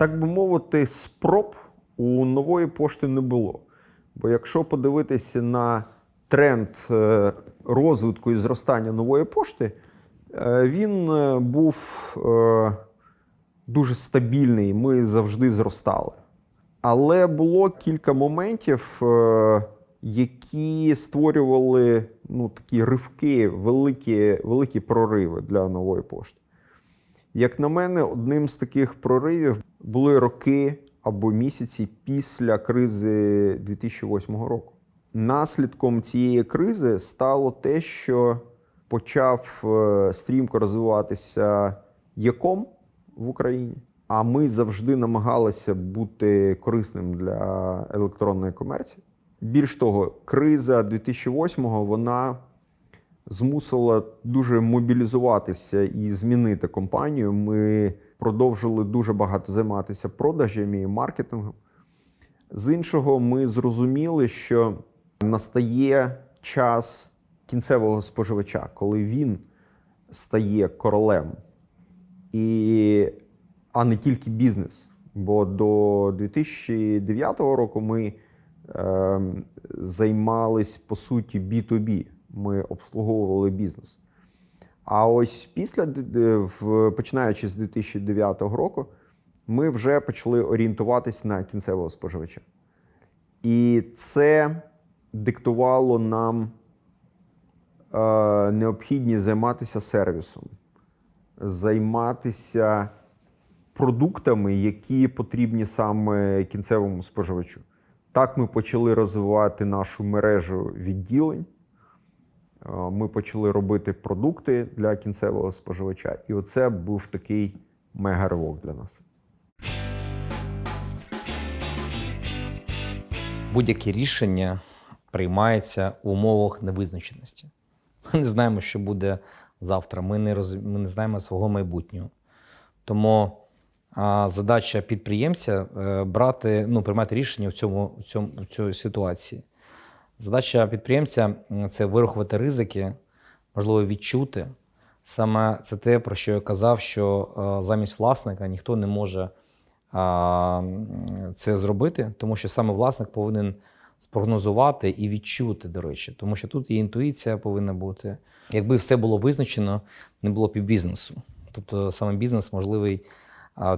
так би мовити, спроб у нової пошти не було. Бо якщо подивитися на тренд е, розвитку і зростання нової пошти, е, він е, був дуже стабільний, ми завжди зростали. Але було кілька моментів, які створювали ну, такі ривки, великі, великі прориви для нової пошти. Як на мене, одним з таких проривів були роки або місяці після кризи 2008 року. Наслідком цієї кризи стало те, що почав е, стрімко розвиватися ЄКОМ в Україні. А ми завжди намагалися бути корисним для електронної комерції. Більш того, криза 2008-го вона змусила дуже мобілізуватися і змінити компанію. Ми продовжили дуже багато займатися продажами і маркетингом. З іншого, ми зрозуміли, що настає час кінцевого споживача, коли він стає королем, і, а не тільки бізнес. Бо до 2009 року ми е, займались по суті B2B. Ми обслуговували бізнес. А ось після, починаючи з 2009 року, ми вже почали орієнтуватись на кінцевого споживача. І це диктувало нам е, необхідність займатися сервісом, займатися продуктами, які потрібні саме кінцевому споживачу. Так ми почали розвивати нашу мережу відділень. Е, Ми почали робити продукти для кінцевого споживача, і оце був такий мега-ривок для нас. Будь-яке рішення приймається у умовах невизначеності. Ми не знаємо, що буде завтра. Ми не, роз... ми не знаємо свого майбутнього. Тому а, задача підприємця е, брати, ну, приймати рішення в цьому, в цьому в цій ситуації. Задача підприємця це вирахувати ризики, можливо, відчути. Саме це те, про що я казав, що е, замість власника ніхто не може це зробити, тому що саме власник повинен спрогнозувати і відчути, до речі, тому що тут і інтуїція повинна бути. Якби все було визначено, не було б і бізнесу. Тобто саме бізнес можливий,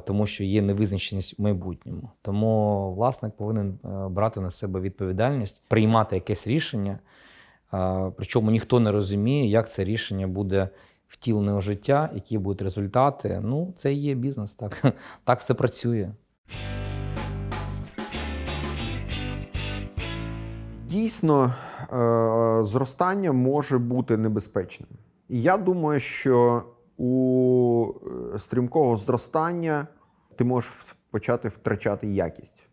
тому що є невизначеність в майбутньому. Тому власник повинен е, брати на себе відповідальність, приймати якесь рішення. Причому ніхто не розуміє, як це рішення буде втілене у життя, які будуть результати. Ну, це і є бізнес. Так, так все працює. Дійсно, е, зростання може бути небезпечним. І я думаю, що у е, стрімкого зростання ти можеш почати втрачати якість.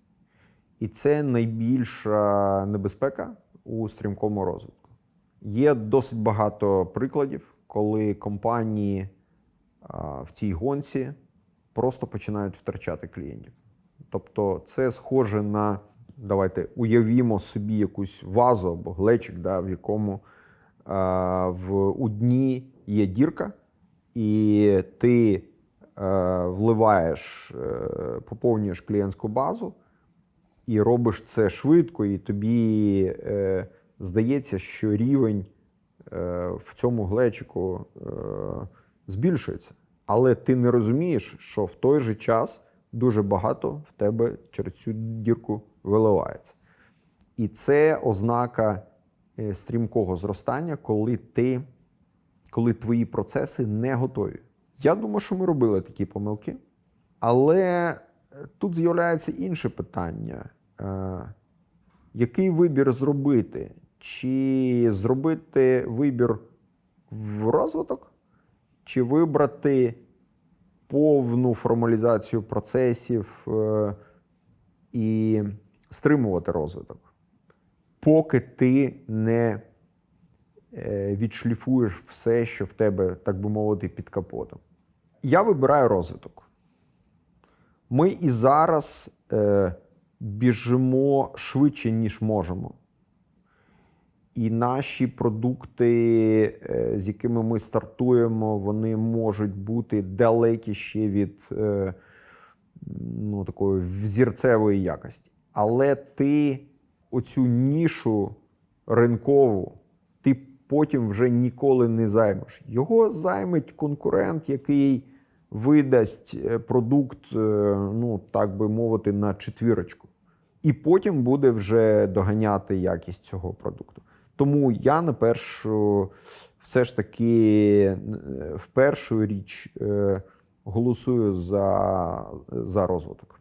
І це найбільша небезпека у стрімкому розвитку. Є досить багато прикладів, коли компанії в цій гонці просто починають втрачати клієнтів. Тобто, це схоже на давайте уявімо собі якусь вазу або глечик, да, в якому а, в, у дні є дірка, і ти е, вливаєш, е, поповнюєш клієнтську базу і робиш це швидко, і тобі е, здається, що рівень е, в цьому глечику е, збільшується. Але ти не розумієш, що в той же час дуже багато в тебе через цю дірку виливається. І це ознака е, стрімкого зростання, коли ти, коли твої процеси не готові. Я думаю, що ми робили такі помилки, але е, тут з'являється інше питання: Е, який вибір зробити? Чи зробити вибір в розвиток, чи вибрати повну формалізацію процесів е, і стримувати розвиток, поки ти не відшліфуєш все, що в тебе, так би мовити, під капотом. Я вибираю розвиток. Ми і зараз е, біжимо швидше, ніж можемо. І наші продукти, е, з якими ми стартуємо, вони можуть бути далекі ще від е, ну, такої взірцевої якості. Але ти оцю нішу ринкову потім вже ніколи не займеш. Його займеть конкурент, який видасть е, продукт, е, ну так би мовити, на четвірочку. І потім буде вже доганяти якість цього продукту. Тому я на першу, все ж таки, в першу річ е, голосую за, за розвиток.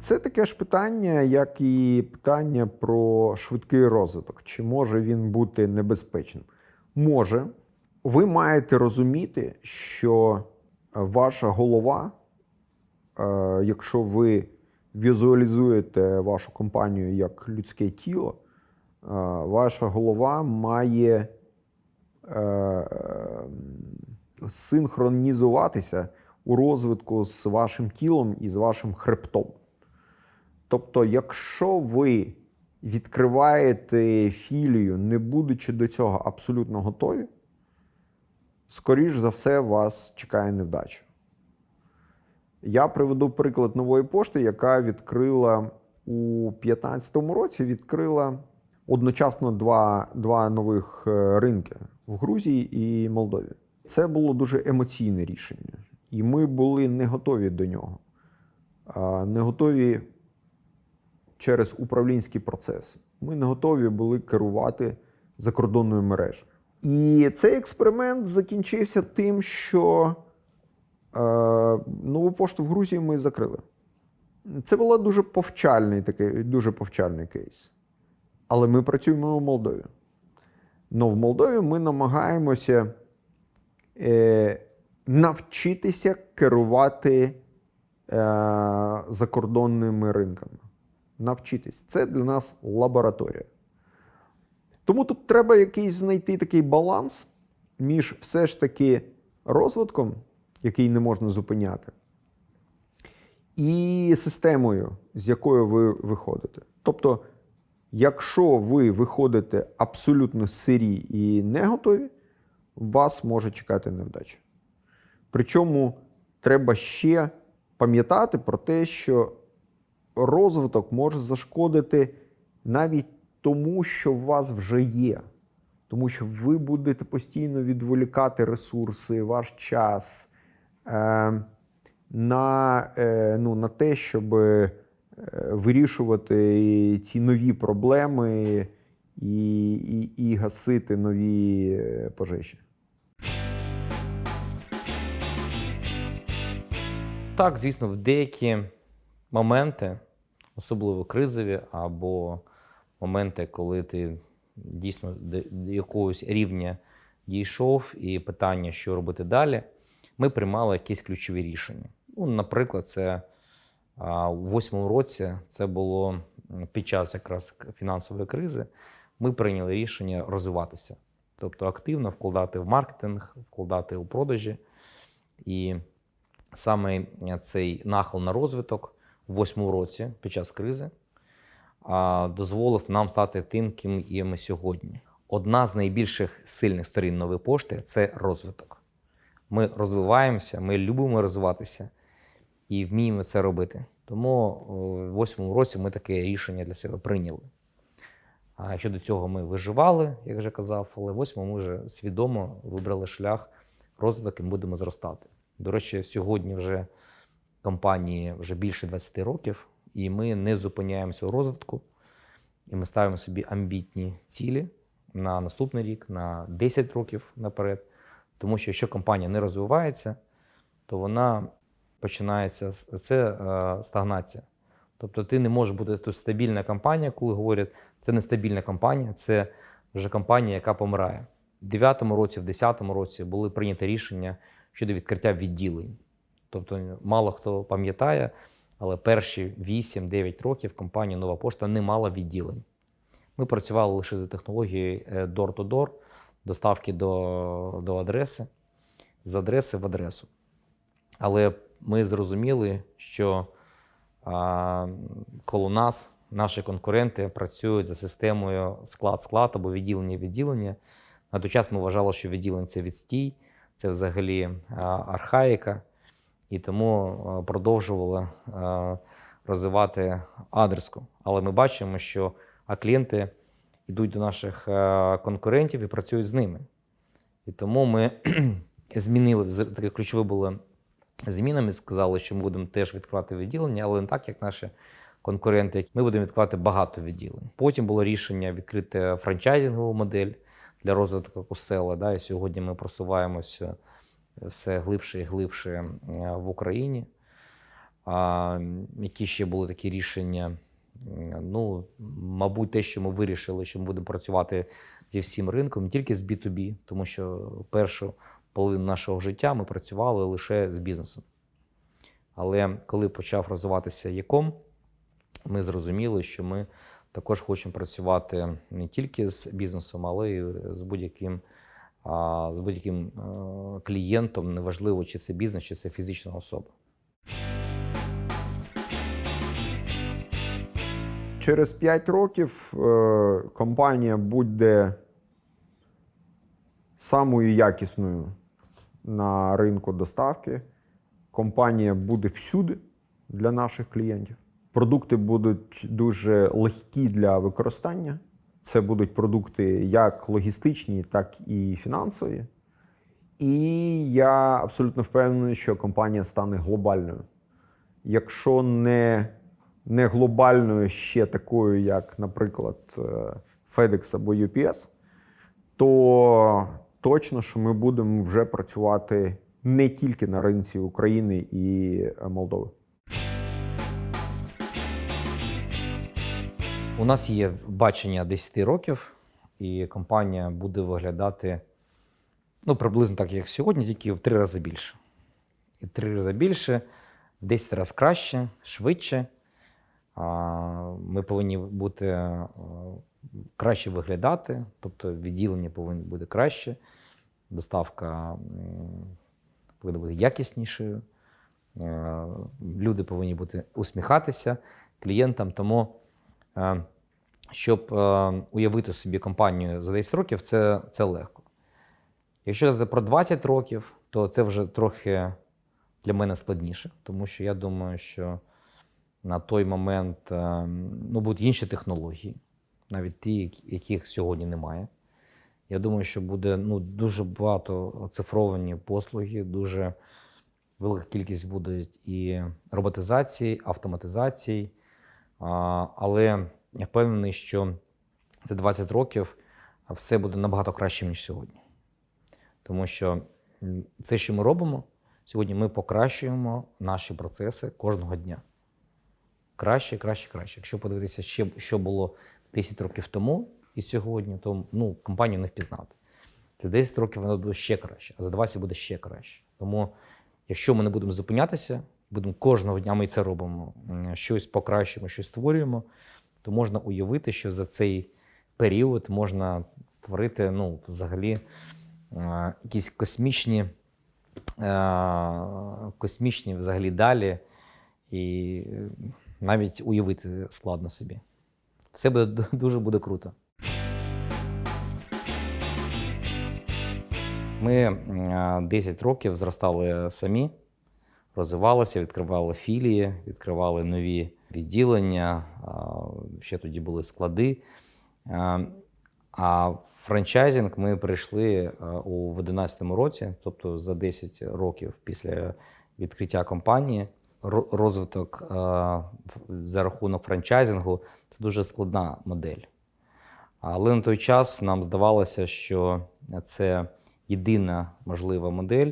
Це таке ж питання, як і питання про швидкий розвиток. Чи може він бути небезпечним? Може. Ви маєте розуміти, що ваша голова, е, якщо ви візуалізуєте вашу компанію як людське тіло, е, ваша голова має е, синхронізуватися у розвитку з вашим тілом і з вашим хребтом. Тобто, якщо ви відкриваєте філію, не будучи до цього абсолютно готові, скоріш за все, вас чекає невдача. Я приведу приклад нової пошти, яка відкрила у 2015 році відкрила одночасно два, два нових е, ринки в Грузії і Молдові. Це було дуже емоційне рішення, і ми були не готові до нього. Не готові через управлінський процес. Ми не готові були керувати закордонною мережею. І цей експеримент закінчився тим, що е, нову пошту в Грузії ми закрили. Це був дуже повчальний такий, дуже повчальний кейс. Але ми працюємо у Молдові. Но в Молдові ми намагаємося е, навчитися керувати е, закордонними ринками. Навчитись. Це для нас лабораторія. Тому тут треба якийсь знайти такий баланс між все ж таки розвитком, який не можна зупиняти, і системою, з якою ви виходите. Тобто, якщо ви виходите абсолютно сирі і не готові, вас може чекати невдача. Причому треба ще пам'ятати про те, що розвиток може зашкодити навіть тому, що у вас вже є. Тому що ви будете постійно відволікати ресурси, ваш час е, на, е, ну, на те, щоб е, вирішувати ці нові проблеми і, і, і гасити нові е, пожежі. Так, звісно, в деякі моменти, особливо кризові, або моменти, коли ти дійсно до якогось рівня дійшов, і питання, що робити далі, ми приймали якісь ключові рішення. Ну, наприклад, це у восьмому році це було під час якраз фінансової кризи. Ми прийняли рішення розвиватися, тобто активно вкладати в маркетинг, вкладати у продажі. І саме цей нахил на розвиток у восьмому році під час кризи дозволив нам стати тим, ким є ми сьогодні. Одна з найбільших сильних сторін нової пошти це розвиток. Ми розвиваємося, ми любимо розвиватися і вміємо це робити. Тому в восьмому році ми таке рішення для себе прийняли. А щодо цього ми виживали, як вже казав, але восьмому ми вже свідомо вибрали шлях розвитку і будемо зростати. До речі, сьогодні вже компанії вже більше 20 років, і ми не зупиняємося у розвитку. І ми ставимо собі амбітні цілі на наступний рік, на 10 років наперед. Тому що якщо компанія не розвивається, то вона починається це е, стагнація. Тобто ти не можеш бути тут стабільна компанія, коли говорять, це нестабільна компанія, це вже компанія, яка помирає. В 9-му році, в 10-му році були прийняті рішення щодо відкриття відділень. Тобто, мало хто пам'ятає, але перші 8-9 років компанія Нова Пошта не мала відділень. Ми працювали лише за технологією е, door-to-door, доставки до, до адреси, з адреси в адресу. Але ми зрозуміли, що а, коло нас наші конкуренти працюють за системою склад-склад або відділення-відділення. На той час ми вважали, що відділення це відстій, це взагалі а, архаїка, і тому продовжували розвивати адреску. Але ми бачимо, що а клієнти йдуть до наших конкурентів і працюють з ними. І тому ми змінили таке ключове було змінами. Сказали, що ми будемо теж відкривати відділення, але не так, як наші конкуренти. Ми будемо відкривати багато відділень. Потім було рішення відкрити франчайзингову модель для розвитку села. Да, і сьогодні ми просуваємося все глибше і глибше в Україні. А, які ще були такі рішення? Ну, мабуть, те, що ми вирішили, що ми будемо працювати зі всім ринком, не тільки з B2B, тому що першу половину нашого життя ми працювали лише з бізнесом. Але коли почав розвиватися Яком, ми зрозуміли, що ми також хочемо працювати не тільки з бізнесом, але й з будь-яким, з будь-яким е, клієнтом, неважливо, чи це бізнес, чи це фізична особа. Через 5 років е, компанія буде самою якісною на ринку доставки. Компанія буде всюди для наших клієнтів. Продукти будуть дуже легкі для використання. Це будуть продукти як логістичні, так і фінансові. І я абсолютно впевнений, що компанія стане глобальною. Якщо не, не глобальною ще такою, як, наприклад, е, FedEx або UPS, то точно, що ми будемо вже працювати не тільки на ринці України і е, Молдови. У нас є бачення 10 років, і компанія буде виглядати ну, приблизно так, як сьогодні, тільки в три рази більше. І три рази більше, в 10 разів краще, швидше. Ми повинні бути е, краще виглядати, тобто відділення повинні бути краще, доставка повинна бути якіснішою. Е, Люди повинні бути усміхатися клієнтам. Тому щоб е, уявити собі компанію за 10 років, це, це легко. Якщо казати про 20 років, то це вже трохи для мене складніше, тому що я думаю, що на той момент е, ну, будуть інші технології, навіть ті, яких сьогодні немає. Я думаю, що буде ну, дуже багато оцифровані послуги, дуже велика кількість буде і роботизації, автоматизації. Але я впевнений, що за 20 років все буде набагато краще, ніж сьогодні. Тому що це, що ми робимо, сьогодні ми покращуємо наші процеси кожного дня. Краще, краще, краще. Якщо подивитися, ще, що було 10 років тому і сьогодні, то ну, компанію не впізнати. За 10 років воно буде ще краще, а за 20 буде ще краще. Тому, якщо ми не будемо зупинятися, будемо кожного дня ми це робимо, щось покращуємо, щось створюємо, то можна уявити, що за цей період можна створити ну, взагалі е, якісь космічні, е, космічні взагалі далі. І е, навіть уявити складно собі. Все буде дуже буде круто. Ми 10 років зростали самі, розвивалися, відкривали філії, відкривали нові відділення. Ще тоді були склади. А, А франчайзинг ми прийшли у 2011 році, тобто за 10 років після відкриття компанії. Розвиток за рахунок франчайзингу це дуже складна модель. Але на той час нам здавалося, що це єдина можлива модель,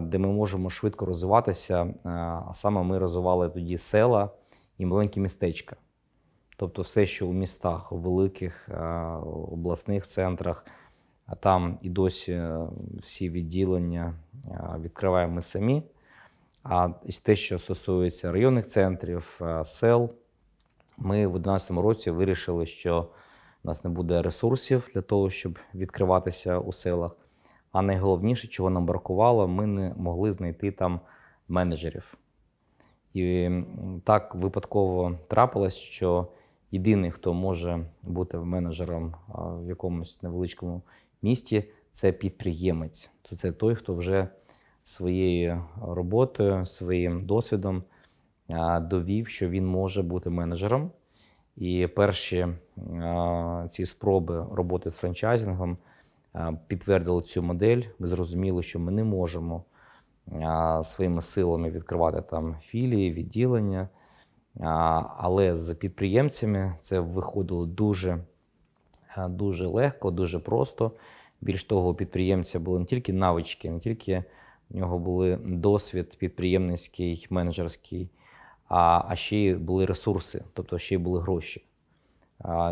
де ми можемо швидко розвиватися. а, саме ми розвивали тоді села і маленькі містечка. Тобто все, що у містах, у великих обласних центрах, а там і досі е, всі відділення відкриваємо ми самі. А те, що стосується районних центрів, сел, ми в 2011 році вирішили, що у нас не буде ресурсів для того, щоб відкриватися у селах. А найголовніше, чого нам бракувало, ми не могли знайти там менеджерів. І так випадково трапилось, що єдиний, хто може бути менеджером в якомусь невеличкому місті, це підприємець. То це той, хто вже своєю роботою, своїм досвідом довів, що він може бути менеджером. І перші ці спроби роботи з франчайзингом підтвердили цю модель. Ми зрозуміли, що ми не можемо своїми силами відкривати там філії, відділення. Але з підприємцями це виходило дуже, дуже легко, дуже просто. Більш того, у підприємця були не тільки навички, не тільки в нього були досвід підприємницький, менеджерський, а, а ще й були ресурси, тобто ще й були гроші.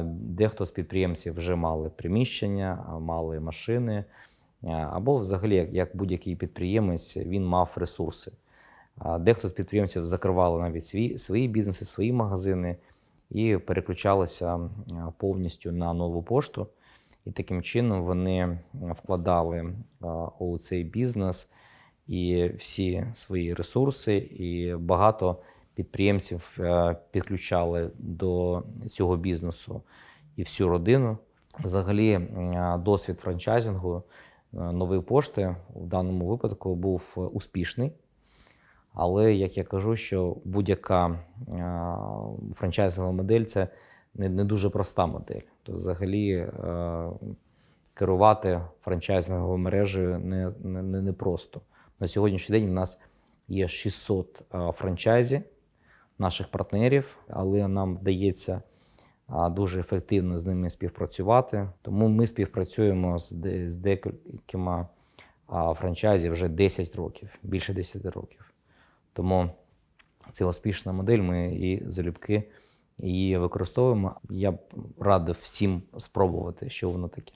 Дехто з підприємців вже мали приміщення, мали машини, або взагалі, як, як будь-який підприємець, він мав ресурси. Дехто з підприємців закривали навіть свої, свої бізнеси, свої магазини і переключалися повністю на нову пошту. І таким чином вони вкладали у цей бізнес і всі свої ресурси, і багато підприємців е, підключали до цього бізнесу і всю родину. Взагалі, е, досвід франчайзингу е, нової пошти в даному випадку був успішний. Але як я кажу, що будь-яка франчайзингова модель це не, дуже проста модель. То взагалі керувати франчайзинговою мережею не, не, не, просто. На сьогоднішній день у нас є 600 е, франчайзі наших партнерів, але нам вдається дуже ефективно з ними співпрацювати. Тому ми співпрацюємо з, де- з декількома франчайзі вже 10 років, більше 10 років. Тому це успішна модель. Ми і залюбки її використовуємо. Я б радив всім спробувати, що воно таке.